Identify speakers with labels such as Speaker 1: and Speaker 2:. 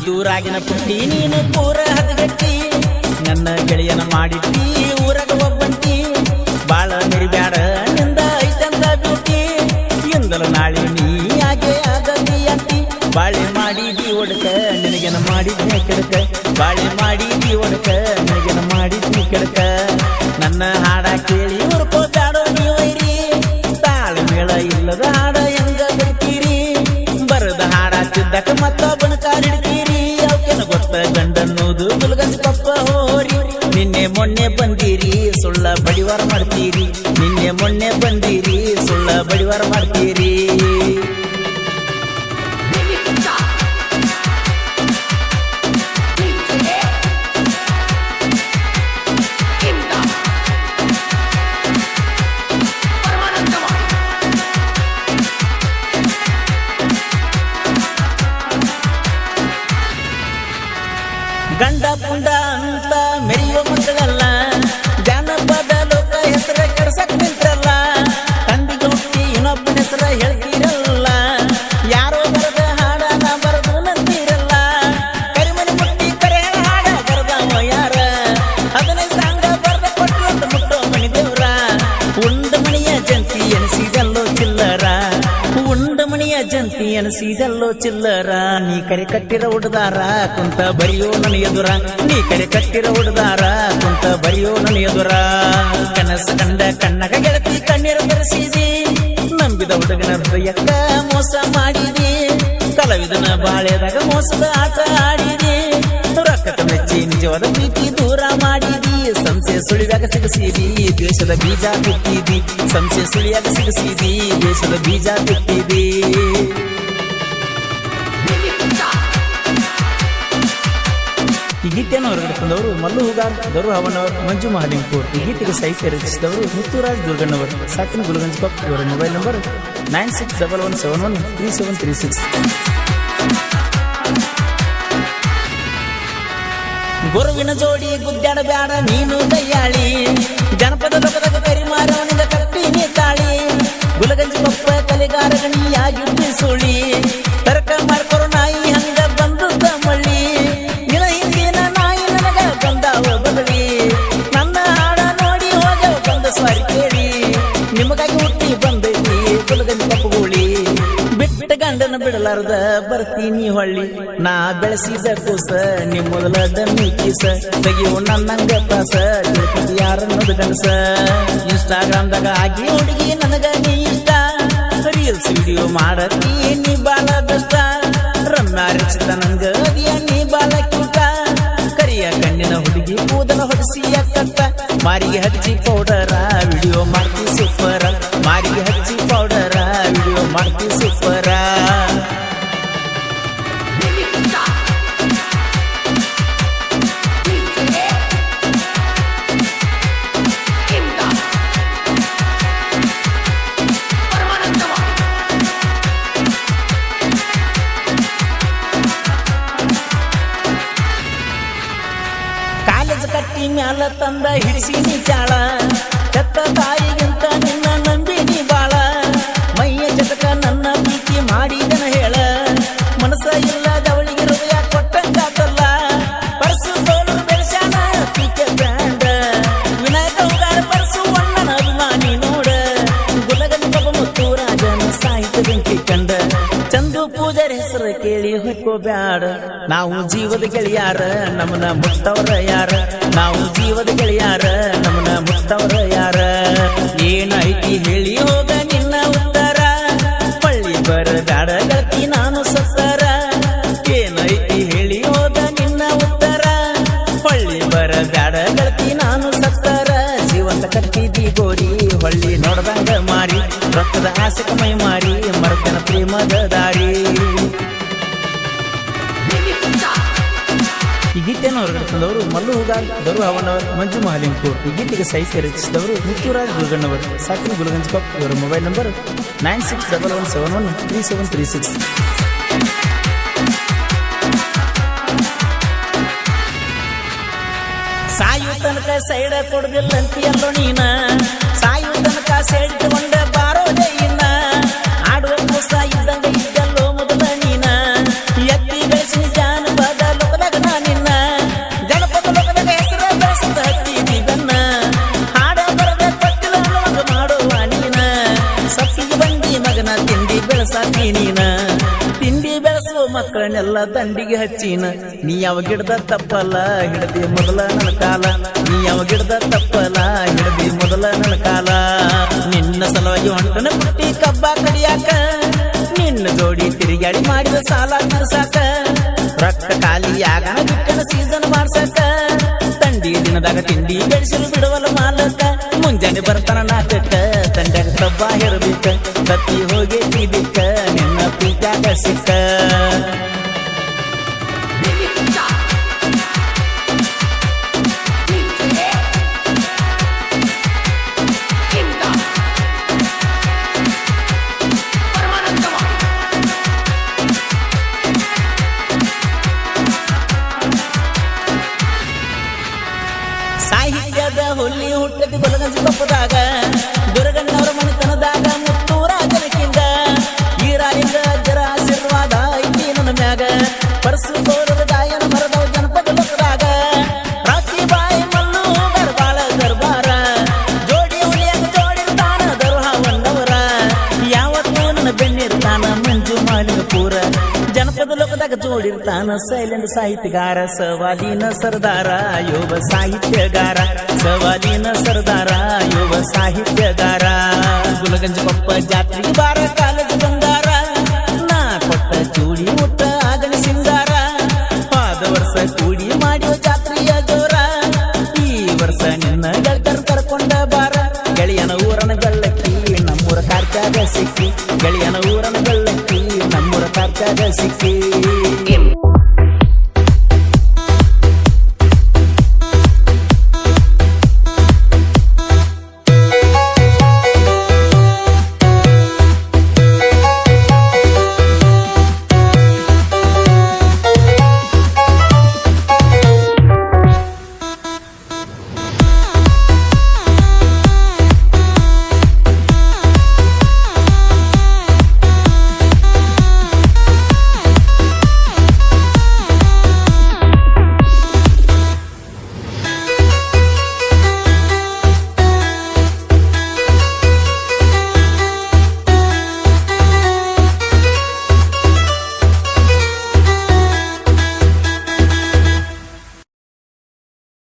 Speaker 1: ಇದ್ದೂರಾಗಿನ ಪುಟ್ಟಿ, ನೀನು ಪೂರ ಹದಗಟ್ಟಿ ನನ್ನ ಗೆಳೆಯನ ಮಾಡಿಟ್ಟಿ, ಊರಗ ಒಬ್ಬಂಟಿ. ಬಾಳ ಮಿರಿಬ್ಯಾಡ ನಿಂದ ಐತಂದ ಬಿಟ್ಟಿ. ಎಂದಲ ನಾಳೆ ನೀ ಆಗೆ ಆಗದಿ ಅಂತಿ. ಬಾಳೆ ಮಾಡಿದಿ ಒಡಕ, ನಿನಗೆನ ಮಾಡಿದ್ನೆ ಕೆಡಕ? ಬಾಳೆ ಮಾಡಿದಿ ಒಡಕ, ನಿನಗೆನ ಮಾಡಿದ್ನೆ ಗೊತ್ತ ಗಂಡನ್ನೋದು ಗುಲ್ಗಂಜ್ ಪಪ್ಪ ಹೋರಿ. ನಿನ್ನೆ ಮೊನ್ನೆ ಬಂದಿರಿ, ಸುಳ್ಳ ಬಡಿವಾರ ಮಾಡ್ತೀರಿ. ನಿನ್ನೆ ಮೊನ್ನೆ ಬಂದಿರಿ, ಸುಳ್ಳ ಬಡಿವಾರ ಮಾಡ್ತೀರಿ. ಗಂಡ ಪುಂಡ ಅಂತ ಮೆರೆಯೋ ಮಕ್ಕಳಲ್ಲ ಜಂತಿ ಎನಿಸಿದಲ್ಲೋ ಚಿಲ್ಲರ, ನೀ ಕರೆ ಕಟ್ಟಿರ ಉಡ್ದಾರ, ಕುಂತ ಬರಿಯೋ ನನ್ನ ಎದುರ. ನೀ ಕರೆ ಕಟ್ಟಿರ ಉಡ್ದಾರ, ಕುಂತ ಬರಿಯೋ ನನ್ನ ಎದುರ. ಕನಸು ಕಂಡ ಕಣ್ಣಗ ಗೆಳತಿ ಕಣ್ಣೀರ ಬೆರೆಸಿದಿ. ನಂಬಿದ ಹುಡುಗನ ಹೃದಯಕ್ಕ ಮೋಸ ಮಾಡಿದಿ. ಕಲವಿದನ ಬಾಳೆದಾಗ ಮೋಸದ ಆಟ ಆಡಿದಿ. ರೊಕ್ಕದ ಮೆಚ್ಚಿ ನಿಜವಾದ ಪ್ರೀತಿ ದೂರ ಮಾಡಿದಿ. ಸಂಸೆ ಸುಳಿದಾಗ ಸಿಗಸಿದಿ, ದೇಶದ ಬೀಜ ಬಿಟ್ಟಿದಿ ಸಂಸೆ ಸುಳಿಯಾಗ ಸಿಗಸಿದಿ, ದೇಶದ ಬೀಜ ಬಿಟ್ಟಿದಿ ಈ ಗೀತೆಯನ್ನು ಹೊರಗಡೆ ತಂದವರು ಮಲ್ಲು ಹುಗಾರ್ ದರು ಹವನವರ್, ಮಂಜು ಮಹಾಲಿಂಗ್ಪುರ್. ಈ ಗೀತೆಗೆ ಸಾಹಿತ್ಯ ರಚಿಸಿದವರು ಮುತ್ತುರಾಜ್ ದುರ್ಗಣ್ಣವರ್. ಸಾಕಿನ ಗುರುಗಂಜ್ ಪಪ್ ಇವರ mobile number nine six double one seven one three seven three six. ಗುರುವಿನ ಜೋಡಿ ಗುದ್ದಾಡ ಬ್ಯಾಡ, ನೀನು ದಯ್ಯಾಳಿ ಜನಪದ ಲೋಕದಾಗ ಕರಿ ಮಾರವನಿಂದ ಕಟ್ಟಿ ನೀ ತಾಳಿ ಗುಲಗಂಜಿ ಪಪ್ಪ ಕಲೆಗಾರ ಗಣಿಯಾಗಿ ಸುಳಿ ತರಕ ಬಿಡಲಾರ್ದ ಬರ್ತೀನಿ ಹೊಳ್ಳಿ. ನಾ ಬೆಳೆಸಿದ ಕೂಸ, ನಿಮ್ ಮೊದಲ ಡಮ್ಮಿ ಕೀಸ. ತೆಗಿಯೋ ನನ್ನಂಗ ತಿಳ್ಕೊತಿ ಯಾರನ್ನೋದು ಇನ್ಸ್ಟಾಗ್ರಾಮ್ ಇನ್ಸ್ಟಾಗ್ರಾಮ್ದಾಗ ಆಗಿ ಹುಡುಗಿ, ನನಗ ನೀ ಇಷ್ಟ. ರೀಲ್ಸ್, ವಿಡಿಯೋ ಮಾಡತಿ ನೀ ಬಾಲ ಬೆಷ್ಟ. ರಮ್ಯ ರಚಿತ ನಂಗ ನೀ ಬಾಲ ಕಿಂತ ಕರಿಯ ಕಣ್ಣಿನ ಹುಡುಗಿ ಕೂದಲ ಹೊಡಿಸಿ ಮಾರಿಗೆ ಹಚ್ಚಿ ಪೌಡರ ವಿಡಿಯೋ ಮಾಡ್ತಿ ಸೂಪರ ಮಾರಿಗೆ ಹಚ್ಚಿ ಪೌಡರ ವಿಡಿಯೋ ಮಾಡ್ತಿ ಕಾಲೇಜ್ ಕಟ್ಟಿ ಮ್ಯಾಲ ತಂದ ಹಿಡಿಸಿ ನಿಜಾಳ ತಾಯಿಗಿಂತ ಪೂಜಾರಿ ಹೆಸರು ಕೇಳಿ ಹುಕ್ಕೋಬ್ಯಾಡ ನಾವು ಜೀವದ ಗೆಳೆಯಾರ ನಮ್ಮನ ಮುಟ್ಟವರ ಯಾರ? ನಾವು ಜೀವದ ಗೆಳೆಯಾರ ನಮ್ಮನ ಮುಟ್ಟವರ ಯಾರ? ಏನೈತಿ ಹೇಳಿ ಹೋಗ ನಿನ್ನ ಉತ್ತರ. ಪಳ್ಳಿ ಬರದಾಡ ಗತಿ ನಾನು ಸತ್ತರ. ಏನೈತಿ ಹೇಳಿ ಹೋಗ ನಿನ್ನ ಉತ್ತರ. ಪಳ್ಳಿ ಬರದಾಡ ಗತಿ ನಾನು ಸತ್ತರ. ಜೀವಂತ ಕಟ್ಟಿದಿ ಗೋರಿ ಹೊಳ್ಳಿ ನೋಡ್ದಂಗ ಮಾರಿ. ರಕ್ತದ ಆಸೆಕ ಮೈ ಮಾರಿ, ಮರತನ ಪ್ರೇಮದ ದಾರಿ ಈ ಗೀತೆಯನ್ನು ಹೊರಗಡೆ ತಂದವರು ಮಲ್ಲು ಹುಗಾರ್ ದರು ಅವನವರ್, ಮಂಜು ಮಹಾಲಿಂಗ್ಪುರ್ ಈ ಗೀತೆಗೆ ಸಾಹಿತ್ಯ ರಚಿಸಿದವರು ಮುತ್ತುರಾಜ್ ದುರ್ಗಣ್ಣವರ್ ಸಾಕಿನ ಗುಲಗಂಜ್ ಪಪ್ ಇವರ mobile number nine six double one seven one three seven three six. ಸಾಯು ತನಕ ಸೈಡ ಕೊಡುದಿಲ್ಲ ಅಂತೀಯಲ್ಲೋ ನೀನ? ಸಾಯು ತನಕ ಸೈಡ್ ತಗೊಂಡ ಅದನ್ನೆಲ್ಲ ದಂಡಿಗೆ ಹಚ್ಚಿನ, ನೀ ಯಾವ ಗಿಡದ ತಪ್ಪಲ್ಲ, ಹಿಡದಿ ಮೊದಲ ನನ್ನ ಕಾಲ ನೀ ಯಾವ ಗಿಡದ ತಪ್ಪಲ್ಲ, ಹಿಡದಿ ಮೊದಲ ನನ್ನ ಕಾಲ ನಿನ್ನ ಸಲುವಾಗಿ ಹೊಂಟನ ಪುಟ್ಟಿ ಕಬ್ಬ ಕಡಿಯಾಕ. ನಿನ್ನ ಜೋಡಿ ತಿರುಗಾಡಿ ಮಾಡಿದ ಸಾಲ ಸಾಕ ರಕ್ತ ಖಾಲಿ ಆಗನ ಬಿಟ್ಟನ ಸೀಸನ್ ಮಾಡ್ಸಾಕ. ತಂಡಿ ದಿನದಾಗ ತಿಂಡಿ ಬೆಳೆಸಲು ಬಿಡುವಲ್ಲ ಮಾಲಕ. ಮುಂಜಾನೆ ಬರ್ತಾನ ನಾಟಕ ತಂಡ ಕಬ್ಬ ಹೇರಬೇಕ. ಸಿಕ್ಕ ಸಾಹಿತ್ಯದ ಹುಲ್ಲಿ ಹುಟ್ಟದಿ ಬಲಗಂಜ ಕೊಪ್ಪದಾಗ ದುರ್ಗಣ್ಣವರ ಮನೆತನದಾಗ ಜನಪದ ಜೋಡಿರ್ತಾನ ಸೈಲೆಂಟ್ ಸಾಹಿತ್ಯಗಾರ, ಸವಾಲಿನ ಸರ್ದಾರ ಯುವ ಸಾಹಿತ್ಯಗಾರ, ಸವಾಲಿನ ಸರ್ದಾರ ಯುವ ಸಾಹಿತ್ಯಗಾರ. ಗುಲಗಂಜ ಕೊಪ್ಪ ಜಾತ್ರೆ ಬಾರ ಕಾಲೇಜ್ ಕೂಡಿ ಮಾಡುವ ಜಾತ್ರೆಯ ಜೋರ ಈ ವರ್ಷ ನಿನ್ನ ಗೆಳತರ್ ಕರ್ಕೊಂಡ ಬಾರ ಗೆಳೆಯನ ಊರನ ಗಳ್ಳಕ್ಕಿ ನಮ್ಮೂರ ಕಾರ್ಚಾಗ ಸಿಕ್ಕಿ ಗೆಳೆಯನ ಊರನ ಗಳ್ಳಕ್ಕಿ ನಮ್ಮೂರ ಕಾರ್ಚಾಗ ಸಿಕ್ಕಿ